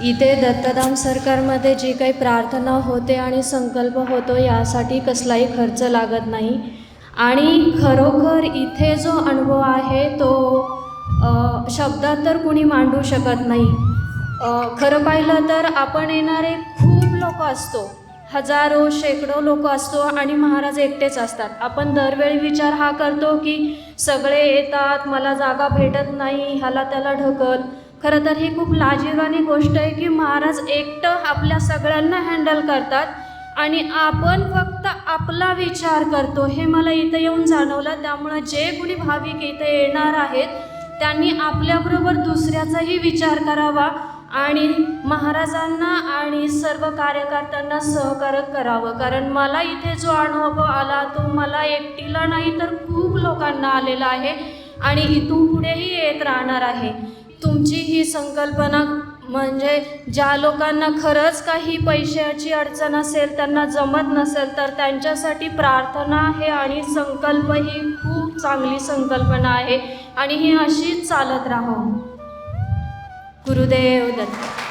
इथे दत्तधाम सरकारमध्ये जी काही प्रार्थना होते आणि संकल्प होतो यासाठी कसलाही खर्च लागत नाही. आणि खरोखर इथे जो अनुभव आहे तो शब्दात तर कुणी मांडू शकत नाही. खरं पाहिलं तर आपण येणारे खूप लोक असतो. हजारो शेकडो लोक असतो आणि महाराज एकटेच असतात. आपण दरवेळी विचार हा करतो की सगळे येतात मला जागा भेटत नाही ह्याला त्याला ढकल. खरं तर ही खूप लाजिरवाणी गोष्ट आहे की महाराज एकटं आपल्या सगळ्यांना हँडल करतात आणि आपण फक्त आपला विचार करतो. हे मला इथं येऊन जाणवलं. त्यामुळं जे कुणी भाविक इथे येणार आहेत त्यांनी आपल्याबरोबर दुसऱ्याचाही विचार करावा आणि महाराजांना आणि सर्व कार्यकर्त्यांना सहकार्य करावं. कारण मला इथे जो अनुभव आला तो मला एकटीला नाही तर खूप लोकांना आलेला आहे आणि इथून पुढेही येत राहणार आहे. तुमची ही संकल्पना म्हणजे ज्या लोकांना खरंच काही पैशाची अडचण असेल त्यांना जमत नसेल तर त्यांच्यासाठी प्रार्थना आहे आणि संकल्प ही खूप चांगली संकल्पना आहे. आणि ही अशीच चालत राहो. गुरुदेव दत्त.